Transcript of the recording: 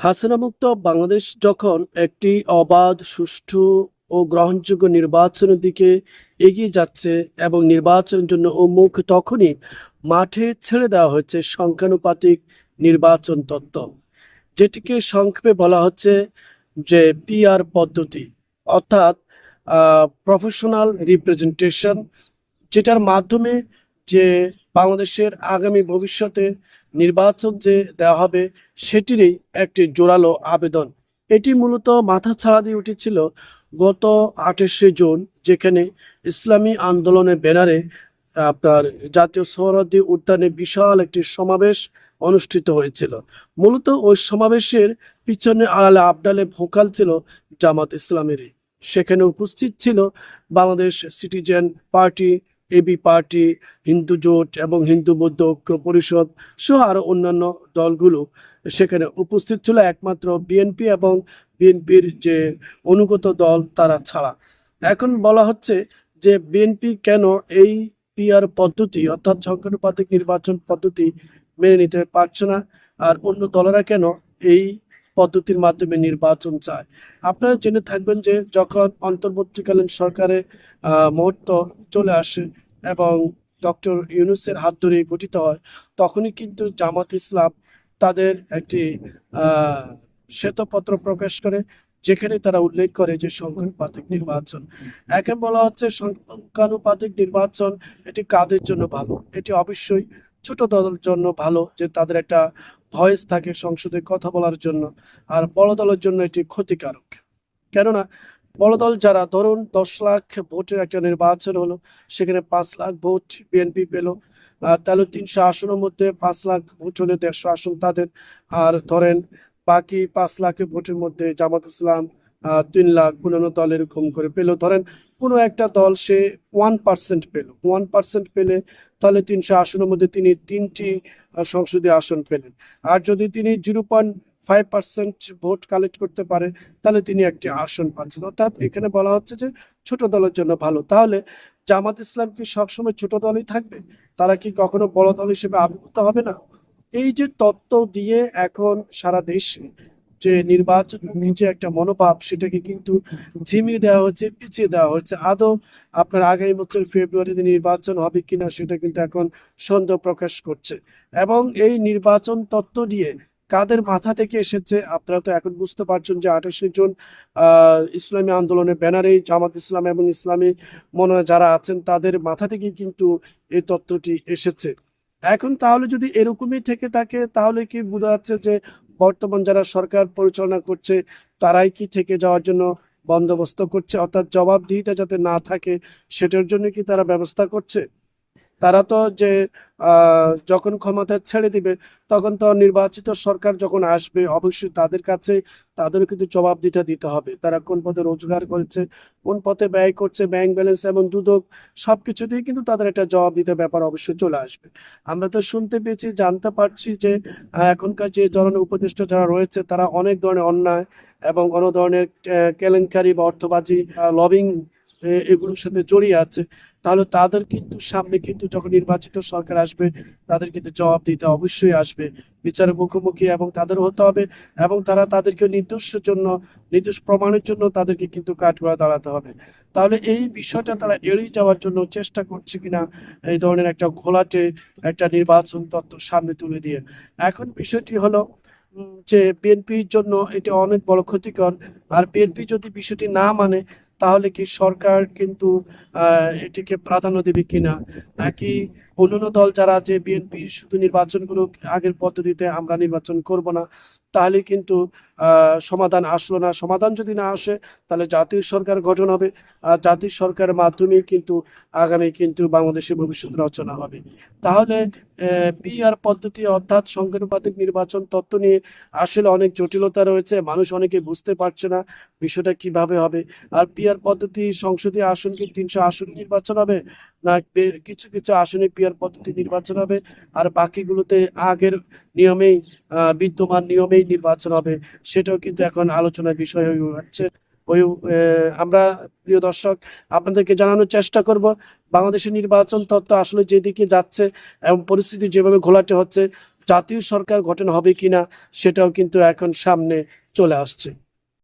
হাসিনা মুক্ত বাংলাদেশ যখন একটি অবাধ, সুষ্ঠু ও গ্রহণযোগ্য নির্বাচনের দিকে এগিয়ে যাচ্ছে এবং নির্বাচনের জন্য উন্মুখ তখনই মাঠে ছেড়ে দেওয়া হচ্ছে সংখ্যানুপাতিক নির্বাচন তত্ত্ব যেটিকে সংক্ষেপে বলা হচ্ছে যে পিআর পদ্ধতি, অর্থাৎ প্রফেশনাল রিপ্রেজেন্টেশন যেটার মাধ্যমে যে বাংলাদেশের আগামী ভবিষ্যতে নির্বাচন যে দেওয়া হবে সেটিরই একটি জোরালো আবেদন। এটি মূলত মাথা ছাড়া দিয়ে উঠেছিল গত আঠাশে জুন, যেখানে ইসলামী আন্দোলনের ব্যানারে আপনার জাতীয় সৌরদ্দি উদ্যানে বিশাল একটি সমাবেশ অনুষ্ঠিত হয়েছিল। মূলত ওই সমাবেশের পিছনে আড়ালে আবডালে ভোকাল ছিল জামাত ইসলামেরই। সেখানে উপস্থিত ছিল Bangladesh citizen party AB party, Hindu জোট এবং হিন্দু বৌদ্ধ ঐক্য পরিষদ সহ আরও অন্যান্য দলগুলো সেখানে উপস্থিত ছিল। একমাত্র বিএনপি এবং বিএনপির যে অনুগত দল তারা ছাড়া। এখন বলা হচ্ছে যে বিএনপি কেন এই পিআর পদ্ধতি অর্থাৎ সংখ্যানুপাতিক নির্বাচন পদ্ধতি মেনে নিতে পারছে না? আর অন্য দলেরা কেন এই পদ্ধতির মাধ্যমে নির্বাচন চায়। আপনারা জেনে থাকবেন যে যখন অন্তর্বর্তীকালীন সরকারে মুহূর্ত চলে আসে এবং ডক্টর ইউনুসের হাত ধরে গঠিত হয়, তখনই কিন্তু জামাত ইসলাম তাদের একটি শ্বেতপত্র প্রকাশ করে, যেখানে তারা উল্লেখ করে যে সংখ্যানুপাতিক নির্বাচন। একে বলা হচ্ছে সংখ্যানুপাতিক নির্বাচন, এটি কাদের জন্য ভালো? এটি অবশ্যই ছোট দলের জন্য ভালো যে তাদের একটা ভয়েস থাকে সংসদে কথা বলার জন্য, আর বড় দলের জন্য এটি ক্ষতিকারক। কেননা বড় দল যারা, ধরুন দশ লাখ ভোটের একটা নির্বাচন হলো, সেখানে পাঁচ লাখ ভোট বিএনপি পেল তাহলে তিনশো আসনের মধ্যে পাঁচ লাখ ভোট হলে দেড়শো আসন তাদের, আর ধরেন বাকি পাঁচ লাখের ভোটের মধ্যে জামাত ইসলাম তিন লাখ অন্যান্য দল এরকম করে পেল। ধরেন কোনো একটা দল সে ওয়ান পার্সেন্ট পেল, ওয়ান পার্সেন্ট পেলে তাহলে তিনশো আসনের মধ্যে তিনি তিনটি সংসদীয় আসন পেলেন। আর যদি তিনি zero point five percent vote collect করতে পারে, তাহলে তিনি একটি আসন পাচ্ছেন। অর্থাৎ এখানে বলা হচ্ছে যে ছোট দলের জন্য ভালো। তাহলে জামাত ইসলাম কি সবসময় ছোট দলই থাকবে? তারা কি কখনো বড় দল হিসেবে আবির্ভূত হবে না? এই যে তত্ত্ব দিয়ে এখন সারা দেশে যে নির্বাচন যে একটা মনোভাব সেটাকে কিন্তু ঝিমিয়ে দেওয়া হচ্ছে, পিছিয়ে দেওয়া হচ্ছে। আদৌ আপনার আগামী বছর ফেব্রুয়ারিতে নির্বাচন হবে কিনা সেটা কিন্তু এখন সন্দেহ প্রকাশ করছে। এবং এই নির্বাচন তত্ত্ব দিয়ে কাদের মাথা থেকে এসেছে আপনারা তো এখন বুঝতে পারছেন যে আঠাশে জুন, আহ, ইসলামী আন্দোলনের ব্যানারে জামাত ইসলাম এবং ইসলামী মনে যারা আছেন তাদের মাথা থেকে কিন্তু এই তত্ত্বটি এসেছে। এখন তাহলে যদি এরকমই থেকে থাকে তাহলে কি বোঝা যাচ্ছে যে বর্তমান যারা সরকার পরিচালনা করছে, তারাই কি থেকে যাওয়ার জন্য বন্দোবস্ত করছে? অর্থাৎ জবাবদিহিতা যাতে না থাকে, সেটার জন্য কি তারা ব্যবস্থা করছে? তারা তো যে যখন ক্ষমতা ছেড়ে দিবে, তখন তো নির্বাচিত সরকার যখন আসবে, অবশ্যই তাদের কাছে তাদেরও কিন্তু জবাবদিহিতা দিতে হবে। তারা কোন পথে রোজগার করেছে, কোন পথে ব্যয় করছে ব্যাংক ব্যালেন্স এবং দুদক সবকিছুতেই কিন্তু তাদের একটা জবাব দিতে ব্যাপার অবশ্যই চলে আসবে। আমরা তো শুনতে পেয়েছি, জানতে পারছি যে এখনকার যে ধরনের উপদেষ্টা যারা রয়েছে, তারা অনেক ধরনের অন্যায় এবং কোনো ধরনের কেলেঙ্কারি বা অর্থবাজি লবিং এগুলোর সাথে জড়িয়ে আছে, তাহলে তাদের কিন্তু সামনে কিন্তু যখন নির্বাচিত সরকার আসবে, তাদের কিন্তু জবাব দিতে অবশ্যই আসবে। বিচারের মুখোমুখি এবং তাদের হতে হবে এবং তারা তাদেরকে নির্দোষের জন্য, নির্দোষ প্রমাণের জন্য তাদেরকে কিন্তু কাঠ করে দাঁড়াতে হবে। তাহলে এই বিষয়টা তারা এড়িয়ে যাওয়ার জন্য চেষ্টা করছে কিনা, এই ধরনের একটা ঘোলাটে একটা নির্বাচন তত্ত্ব সামনে তুলে দিয়ে। এখন বিষয়টি হলো যে বিএনপির জন্য এটা অনেক বড় ক্ষতিকর। আর বিএনপি যদি বিষয়টি না মানে তাহলে কি সরকার কিন্তু এটিকে প্রাধান্য দেবে কিনা? নাকি অন্যান্য দল যারা যে বিএনপি শুধু নির্বাচনগুলো আগের পদ্ধতিতে আমরা নির্বাচন করব না তাহলে কিন্তু সমাধান আসলো না। সমাধান যদি না আসে, তাহলে জাতীয় সরকার গঠন হবে। আর জাতীয় সরকারের মাধ্যমে কিন্তু আগামী কিন্তু বাংলাদেশের ভবিষ্যৎ রচনা হবে। তাহলে পিআর পদ্ধতি অর্থাৎ সংখ্যানুপাতিক নির্বাচন তত্ত্ব নিয়ে আসলে অনেক জটিলতা রয়েছে। মানুষ অনেকে বুঝতে পারছে না বিষয়টা কীভাবে হবে। আর পিআর পদ্ধতি সংসদীয় আসন কি তিনশো আসন নির্বাচন হবে। না কিছু কিছু আসনে পিআর পদ্ধতি নির্বাচন হবে আর বাকিগুলোতে আগের নিয়মেই বিদ্যমান নিয়মেই নির্বাচন হবে। সেটাও কিন্তু এখন আলোচনার বিষয় হয়ে উঠছে। ওই আমরা, প্রিয় দর্শক, আপনাদেরকে জানানোর চেষ্টা করব বাংলাদেশের নির্বাচন তত্ত্ব আসলে যেদিকে যাচ্ছে এবং পরিস্থিতি যেভাবে ঘোলাটে হচ্ছে, জাতীয় সরকার গঠন হবে কিনা সেটাও কিন্তু এখন সামনে চলে আসছে।